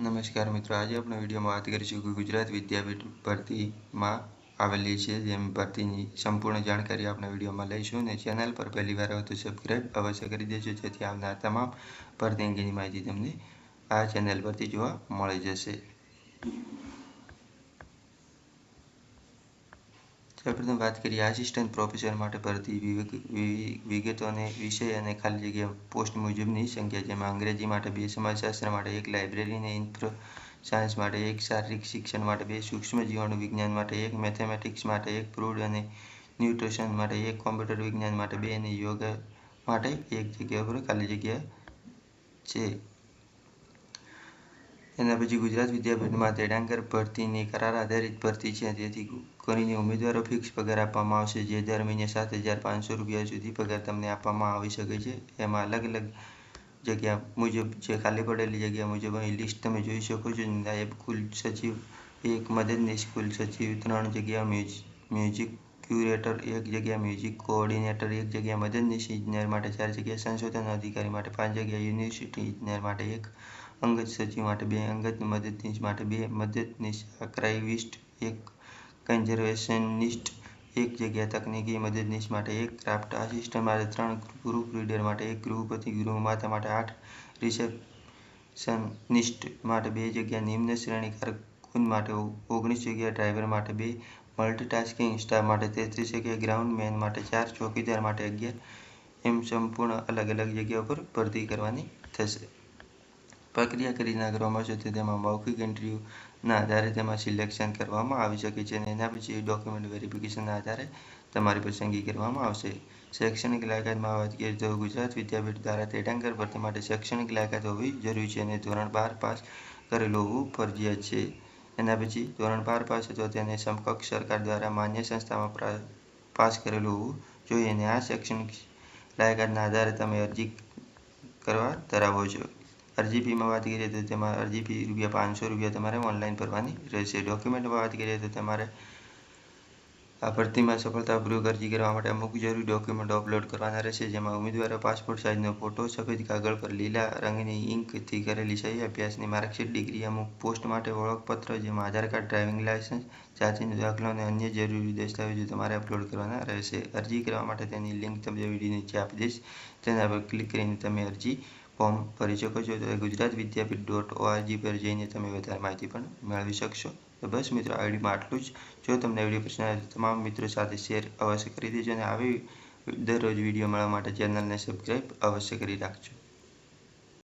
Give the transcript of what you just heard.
નમસ્કાર મિત્રો. આજે આપણે વિડીયોમાં વાત કરીશું કે ગુજરાત વિદ્યાપીઠ ભરતીમાં આવેલી છે જેમ ભરતીની સંપૂર્ણ જાણકારી આપણે વિડીયોમાં લઈશું અને ચેનલ પર પહેલી વાર હોય તો સબસ્ક્રાઈબ અવશ્ય કરી દેજો, જેથી આવનાર તમામ ભરતી અંગેની માહિતી તમને આ ચેનલ પરથી જોવા મળી જશે. સૌપ્રથમ વાત કરીએ, આસિસ્ટન્ટ પ્રોફેસર માટે ભરતી વિગતો અને વિષય અને ખાલી જગ્યા પોસ્ટ મુજબની સંખ્યા, જેમાં અંગ્રેજી માટે બે સમાજશાસ્ત્ર માટે એક લાઇબ્રેરી અને ઇન્ફ્રો સાયન્સ માટે એક શારીરિક શિક્ષણ માટે બે સૂક્ષ્મ જીવાણુ વિજ્ઞાન માટે એક મેથેમેટિક્સ માટે એક ફ્રૂડ અને ન્યુટ્રિશન માટે એક કોમ્પ્યુટર વિજ્ઞાન માટે બે અને યોગ માટે એક જગ્યા પર ખાલી જગ્યા છે. એના પછી ગુજરાત વિદ્યાપીઠમાં તેડાંકર ભરતીની કરાર આધારિત ભરતી છે. તેથી કરીને ઉમેદવારો ફિક્સ પગાર આપવામાં આવશે. જે દર મહિને સાત હજાર પાંચસો રૂપિયા સુધી પગાર તમને આપવામાં આવી શકે છે. એમાં અલગ અલગ જગ્યા મુજબ, જે ખાલી પડેલી જગ્યા મુજબ અહીં લિસ્ટ તમે જોઈ શકો છો. નાયબ કુલ સચિવ એક, મદદનીશ કુલ સચિવ ત્રણ જગ્યા મ્યુઝિક ક્યુરેટર એક જગ્યા, મ્યુઝિક કોઓર્ડિનેટર એક જગ્યા, મદદનીશ ઇજનેર માટે ચાર જગ્યા, સંશોધન અધિકારી માટે પાંચ જગ્યા, યુનિવર્સિટી ઇજનેર માટે એક અંગત સચિવ માટે બે અંગત મદદનીશ માટે બે, મદદનીશ આર્કાઇવિસ્ટ એક, કન્ઝર્વેશનિસ્ટ એક, જગ્યા તકનીકી મદદનીશ માટે એક, ક્રાફ્ટ આસિસ્ટન્ટ માટે ત્રણ, ગ્રુપ રીડર માટે એક, ગૃહપતિ ગૃહમાતા માટે આઠ, રિસેપ્શનિસ્ટ માટે બે, જગ્યા નિમ્ન શ્રેણી કારકુન માટે ઓગણીસ, જગ્યા ડ્રાઈવર માટે બે, મલ્ટીટાસ્કિંગ સ્ટાફ માટે તેત્રીસ, જગ્યા ગ્રાઉન્ડ મેન માટે ચાર, ચોકીદાર માટે અગિયાર, એમ સંપૂર્ણ અલગ અલગ જગ્યા પર ભરતી કરવાની થશે. પ્રક્રિયા કરી કરવામાં આવશે તેમાં મૌખિક ઇન્ટરવ્યૂના આધારે તેમાં સિલેક્શન કરવામાં આવી શકે છે અને એના પછી ડોક્યુમેન્ટ વેરિફિકેશનના આધારે તમારી પસંદગી કરવામાં આવશે. શૈક્ષણિક લાયકાતમાં વાત કરીએ તો ગુજરાત વિદ્યાપીઠ દ્વારા તેડાંકર ભરતી માટે શૈક્ષણિક લાયકાત હોવી જરૂરી છે અને ધોરણ બાર પાસ કરેલું હોવું ફરજિયાત છે. એના પછી ધોરણ બાર પાસ તો તેને સમકક્ષ સરકાર દ્વારા માન્ય સંસ્થામાં પાસ કરેલું હોવું જોઈએ અને આ શૈક્ષણિક લાયકાતના આધારે તમે અરજી કરવા ધરાવો છો. અરજી વાત કરીએ તો તેમાં અરજી રૂપિયા પાંચસો રૂપિયા તમારે ઓનલાઈન ભરવાની રહેશે. ડોક્યુમેન્ટમાં વાત કરીએ તો તમારે આ ભરતીમાં સફળતાપૂર્વક અરજી કરવા માટે અમુક જરૂરી ડોક્યુમેન્ટ અપલોડ કરવાના રહેશે. જેમાં ઉમેદવારો પાસપોર્ટ સાઇઝનો ફોટો સફેદ કાગળ પર લીલા રંગની ઇંકથી કરેલી સહી અભ્યાસની માર્કશીટ, ડિગ્રી, અમુક પોસ્ટ માટે ઓળખપત્ર, જેમાં આધાર કાર્ડ ડ્રાઇવિંગ લાયસન્સ જાતિનો દાખલો અને અન્ય જરૂરી દસ્તાવેજો તમારે અપલોડ કરવાના રહેશે. અરજી કરવા માટે તેની લિંક તમને વીડિયો નીચે આપી દઈશ. તેના પર ક્લિક કરીને તમે અરજી ફોર્મ ભરી શકો છો. તો ગુજરાત વિદ્યાપીઠ ડોટ ઓઆરજી પર જઈને તમે વધારે માહિતી પણ મેળવી શકશો. તો બસ મિત્રો, આ વિડીયોમાં આટલું જ. જો તમને વીડિયો પસંદ આવે તો તમામ મિત્રો સાથે શેર અવશ્ય કરી દેજો અને આવી દરરોજ વીડિયો મળવા માટે ચેનલને સબસ્ક્રાઈબ અવશ્ય કરી રાખજો.